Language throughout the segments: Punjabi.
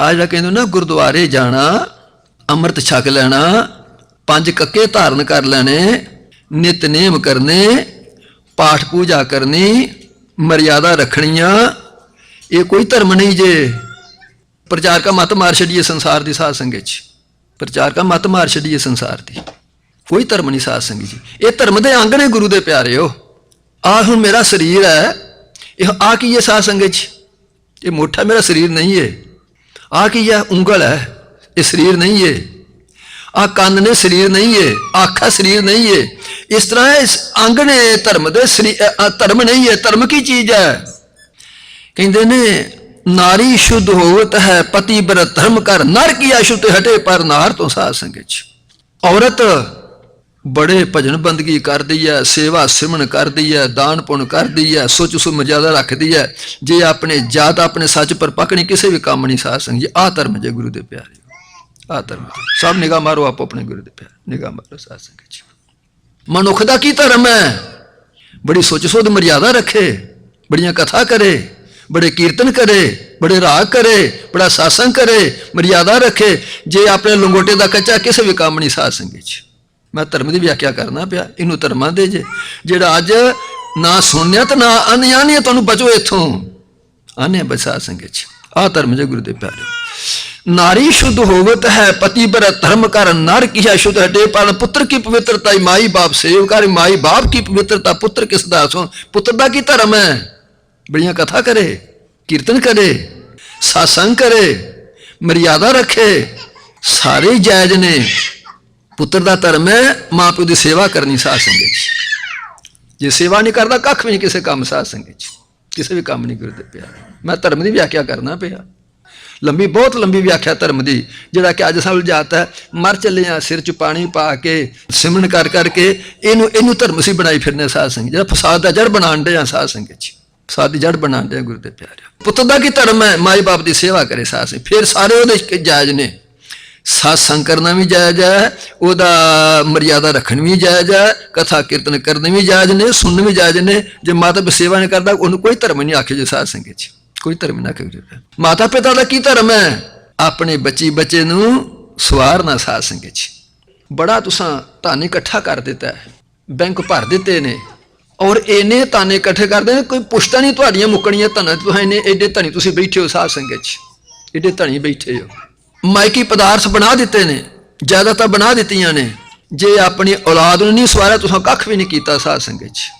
ਆ ਜਿਹੜਾ ਕਹਿੰਦੇ ਨਾ ਗੁਰਦੁਆਰੇ ਜਾਣਾ, ਅੰਮ੍ਰਿਤ ਛਕ ਲੈਣਾ, ਪੰਜ ਕੱਕੇ ਧਾਰਨ ਕਰ ਲੈਣੇ ਨਿਤਨੇਮ ਕਰਨੇ, ਪਾਠ ਪੂਜਾ ਕਰਨੀ, ਮਰਿਆਦਾ ਰੱਖਣੀਆਂ, ਇਹ ਕੋਈ ਧਰਮ ਨਹੀਂ ਜੇ। ਪ੍ਰਚਾਰ ਕਾ ਮਤ ਮਾਰ ਛੱਡੀਏ ਸੰਸਾਰ ਦੀ ਸਾਧ ਸੰਗਤ ਚ। ਪ੍ਰਚਾਰ ਕਾ ਮਤ ਮਾਰ ਛੱਡੀਏ ਸੰਸਾਰ ਦੀ। ਕੋਈ ਧਰਮ ਨਹੀਂ ਸਾਧ ਸੰਗਤ ਜੀ। ਇਹ ਧਰਮ ਦੇ ਅੰਗ ਨੇ ਗੁਰੂ ਦੇ ਪਿਆਰਿਓ। ਆ ਹੁਣ ਮੇਰਾ ਸਰੀਰ ਹੈ। ਇਹ ਆ ਕੀ ਹੈ ਸਾਧ ਸੰਗਤ ਚ? ਇਹ ਮੋਠਾ ਮੇਰਾ ਸਰੀਰ ਨਹੀਂ ਹੈ। ਆ ਕੀ ਹੈ? ਉਂਗਲ ਹੈ। ਇਹ ਸਰੀਰ ਨਹੀਂ ਏ ਆ ਕੰਨ ਨੇ ਸਰੀਰ ਨਹੀਂ ਏ ਆਖਾ ਸਰੀਰ ਨਹੀਂ ਏ ਇਸ ਤਰ੍ਹਾਂ ਇਸ ਅੰਗ ਨੇ ਧਰਮ ਦੇ ਸਰੀ- ਧਰਮ ਨਹੀਂ ਹੈ। ਧਰਮ ਕੀ ਚੀਜ਼ ਹੈ? ਕਹਿੰਦੇ ਨੇ, ਨਾਰੀ ਸ਼ੁੱਧ ਹੋਵਤ ਹੈ, ਪਤੀ ਬਰ ਧਰਮ ਕਰ। ਨਰ ਕੀ ਅਸ਼ੁੱਧ ਹਟੇ ਪਰ ਨਾਰ ਤੋਂ ਸਾਧ ਸੰਗਤ ਔਰਤ ਬੜੇ ਭਜਨ ਬੰਦਗੀ ਕਰਦੀ ਹੈ ਸੇਵਾ ਸਿਮਰਨ ਕਰਦੀ ਹੈ ਦਾਨ ਪੁੰਨ ਕਰਦੀ ਹੈ ਸੋਚ ਸੁ ਮਰਜ਼ਾਦਾ ਰੱਖਦੀ ਹੈ ਜੇ ਆਪਣੇ, ਜਾਤ ਆਪਣੇ ਸੱਚ ਪਰ ਪਕਣੀ ਕਿਸੇ ਵੀ ਕੰਮ ਨਹੀਂ ਸਾਧ ਸੰਗ ਜੀ ਆਹ ਧਰਮ ਜੇ ਗੁਰੂ ਦੇ ਪਿਆਰੇ ਆਹ ਧਰਮ ਸਭ ਨਿਗਾਹ ਮਾਰੋ ਆਪੋ ਆਪਣੇ ਗੁਰੂ ਦੇ ਪਿਆਰੇ। ਨਿਗਾਹ ਮਾਰੋ ਸਾਧ ਸੰਗਤ ਜੀ। ਮਨੁੱਖ ਦਾ ਕੀ ਧਰਮ ਹੈ ਬੜੀ ਸੋਚ ਸੋਧ ਮਰਿਆਦਾ ਰੱਖੇ, ਬੜੀਆਂ ਕਥਾ ਕਰੇ, ਬੜੇ ਕੀਰਤਨ ਕਰੇ, ਬੜੇ ਰਾਗ ਕਰੇ, ਬੜਾ ਸਾਸੰਗ ਕਰੇ, ਮਰਿਆਦਾ ਰੱਖੇ। ਜੇ ਆਪਣੇ ਲੰਗੋਟੇ ਦਾ ਕੱਚਾ ਕਿਸੇ ਵੀ ਕੰਮ ਨਹੀਂ ਸਾਧ ਸੰਗਤ ਚ ਮੈਂ ਧਰਮ ਦੀ ਵਿਆਖਿਆ ਕਰਨਾ ਪਿਆ, ਇਹਨੂੰ ਧਰਮਾਂ ਦੇ ਜੇ। ਜਿਹੜਾ ਅੱਜ ਨਾ ਸੁਣਿਆ ਤੇ ਨਾ ਅਨਿਆਨੀ ਤੁਹਾਨੂੰ ਬਚੋ ਇੱਥੋਂ। ਆਨੇ ਬਸਾ ਸੰਗਤ ਚ ਆ ਧਰਮ ਜੇ ਗੁਰੂ ਦੇ ਪਿਆਰੇ। ਨਾਰੀ ਸ਼ੁੱਧ ਹੋਵਤ ਹੈ ਪਤੀ ਪਰ ਧਰਮ ਕਰ ਨਰ ਕੀ ਹੈ ਸ਼ੁੱਧ। ਹਟੇ ਪਰ ਪੁੱਤਰ ਕੀ ਪਵਿੱਤਰਤਾ ਹੀ ਮਾਈ ਬਾਪ ਸੇਵ ਕਰ, ਮਾਈ ਬਾਪ ਕੀ ਪਵਿੱਤਰਤਾ ਪੁੱਤਰ ਕਿਸ ਦਾ ਸੋ ਪੁੱਤਰ ਦਾ ਕੀ ਧਰਮ ਹੈ? ਬੜੀਆਂ ਕਥਾ ਕਰੇ, ਕੀਰਤਨ ਕਰੇ, ਸਾਸੰਗ ਕਰੇ, ਮਰਿਆਦਾ ਰੱਖੇ, ਸਾਰੇ ਜਾਇਜ਼ ਨੇ। ਪੁੱਤਰ ਦਾ ਧਰਮ ਹੈ ਮਾਂ ਪਿਓ ਦੀ ਸੇਵਾ ਕਰਨੀ ਸਾਧ ਸੰਗਤ ਚ। ਜੇ ਸੇਵਾ ਨਹੀਂ ਕਰਦਾ, ਕੱਖ ਵੀ ਨਹੀਂ ਕਿਸੇ ਕੰਮ ਸਾਧ ਸੰਗਤ ਚ। ਕਿਸੇ ਵੀ ਕੰਮ ਨਹੀਂ ਕਰਦੇ ਪਿਆ। ਮੈਂ ਧਰਮ ਦੀ ਵਿਆਖਿਆ ਕਰਨਾ ਪਿਆ। ਲੰਬੀ, ਬਹੁਤ ਲੰਬੀ ਵਿਆਖਿਆ ਧਰਮ ਦੀ, ਜਿਹੜਾ ਕਿ ਅੱਜ ਸਾਨੂੰ ਜਾਤ ਹੈ, ਮਰ ਚੱਲੇ ਆ ਸਿਰ ਚ ਪਾਣੀ ਪਾ ਕੇ, ਸਿਮਰਨ ਕਰ ਕਰਕੇ, ਇਹਨੂੰ ਇਹਨੂੰ ਧਰਮ ਸੀ ਬਣਾਈ ਫਿਰਨੇ ਸਾਧ ਸੰਗਤ ਜਿਹੜਾ ਫਸਾਦ ਦਾ ਜੜ ਬਣਾਉਣ ਦੇ ਆ ਸਾਧ ਸੰਗਤ ਚ। ਫਸਾਦ ਦੀ ਜੜ ਬਣਾਉਣ ਦੇ ਗੁਰੂ ਦੇ ਪਿਆਰੇ ਪੁੱਤ ਦਾ ਕੀ ਧਰਮ ਹੈ? ਮਾਈ ਬਾਪ ਦੀ ਸੇਵਾ ਕਰੇ ਸਾਧ ਸੰਗਤ। ਫਿਰ ਸਾਰੇ ਉਹਦੇ ਜਾਇਜ਼ ਨੇ। ਸਾਸੰਗ ਕਰਨਾ ਵੀ ਜਾਇਜ਼ ਹੈ, ਉਹਦਾ ਮਰਿਆਦਾ ਰੱਖਣ ਵੀ ਜਾਇਜ਼ ਹੈ, ਕਥਾ ਕੀਰਤਨ ਕਰਨ ਵੀ ਜਾਇਜ਼ ਨੇ, ਸੁਣਨ ਵੀ ਜਾਇਜ਼ ਨੇ, ਜੇ ਮਾਤਾ ਪਿਤਾ ਸੇਵਾ ਨਹੀਂ ਕਰਦਾ, ਉਹਨੂੰ ਕੋਈ ਧਰਮ ਨਹੀਂ ਆਖੇ ਜੇ ਸਾਧ ਸੰਗਤ ਚ ਕੋਈ ਧਰਮ ਨਾ ਕਰੇ ਮਾਤਾ ਪਿਤਾ ਦਾ ਕੀ ਧਰਮ ਹੈ? ਆਪਣੇ ਬੱਚੀ ਬੱਚੇ ਨੂੰ ਸਵਾਰਨਾ ਸਾਧ ਸੰਗਤ ਚ ਬੜਾ ਤੁਸਾਂ ਧਨ ਇਕੱਠਾ ਕਰ ਦਿੱਤਾ ਹੈ, ਬੈਂਕ ਭਰ ਦਿੱਤੇ ਨੇ, ਔਰ ਇਹਨੇ ਤਾਨੇ ਇਕੱਠੇ ਕਰਦੇ ਨੇ, ਕੋਈ ਪੁਸ਼ਤਾ ਨਹੀਂ, ਤੁਹਾਡੀਆਂ ਮੁੱਕਣੀਆਂ ਧਨਾਂ ਤੁਸੀਂ ਇਹਨੇ ਐਡੇ ਧਨੀ ਤੁਸੀਂ ਬੈਠੇ ਹੋ ਸਾਧ ਸੰਗਤ ਚ ਐਡੇ ਧਨੀ ਬੈਠੇ ਹੋ। ਮਾਇਕੀ ਪਦਾਰਥ ਬਣਾ ਦਿੱਤੇ ਨੇ, ਜ਼ਿਆਦਾਤਰ ਬਣਾ ਦਿੱਤੀਆਂ ਨੇ। ਜੇ ਆਪਣੀ ਔਲਾਦ ਨੂੰ ਨਹੀਂ ਸਵਾਰਿਆ, ਤੁਸੀਂ ਕੱਖ ਵੀ ਨਹੀਂ ਕੀਤਾ ਸਾਧ ਸੰਗਤ ਚ।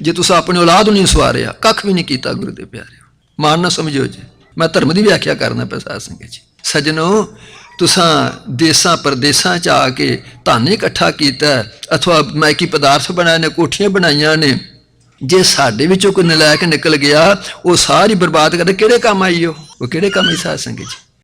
ਜੇ ਤੁਸੀਂ ਆਪਣੀ ਔਲਾਦ ਨੂੰ ਨਹੀਂ ਸਵਾਰਿਆ, ਕੱਖ ਵੀ ਨਹੀਂ ਕੀਤਾ ਗੁਰੂ ਦੇ ਪਿਆਰਿਓ ਮਾਨ ਨਾ ਸਮਝਿਓ ਜੀ, ਮੈਂ ਧਰਮ ਦੀ ਵਿਆਖਿਆ ਕਰਨਾ ਪਿਆ ਸਾਧ ਸੰਗਤ ਜੀ ਸਜਣੋ, ਤੁਸਾਂ ਦੇਸਾਂ ਪਰਦੇਸਾਂ ਚ ਆ ਕੇ ਧਨ ਇਕੱਠਾ ਕੀਤਾ, ਅਥਵਾ ਮਾਇਕੀ ਪਦਾਰਥ ਬਣਾਏ ਨੇ, ਕੋਠੀਆਂ ਬਣਾਈਆਂ ਨੇ, ਜੇ ਸਾਡੇ ਵਿੱਚੋਂ ਕੋਈ ਨਲਾਇਕ ਨਿਕਲ ਗਿਆ, ਉਹ ਸਾਰੀ ਬਰਬਾਦ ਕਰਦੇ ਕਿਹੜੇ ਕੰਮ ਆਈ ਉਹ ਕਿਹੜੇ ਕੰਮ ਹੀ ਸਾਧ ਸੰਗਤ ਜੀ